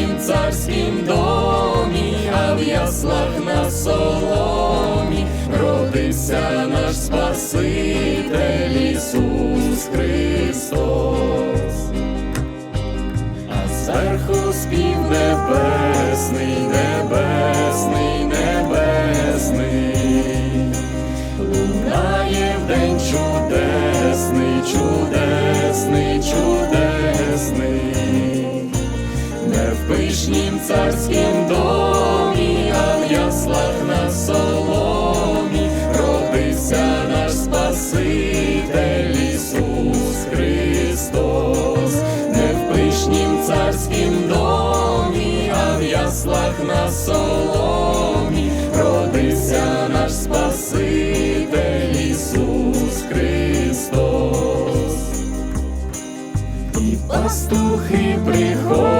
пишнім царськім домі, а в яслах на соломі родився наш Спаситель Ісус Христос. А зверху спів небесний, пишнім царськім домі, а в яслах на соломі. Родився наш Спаситель Ісус Христос, не в пишнім царськім домі, а в яслах на соломі. Родився наш Спаситель Ісус Христос. І пастухи приходять,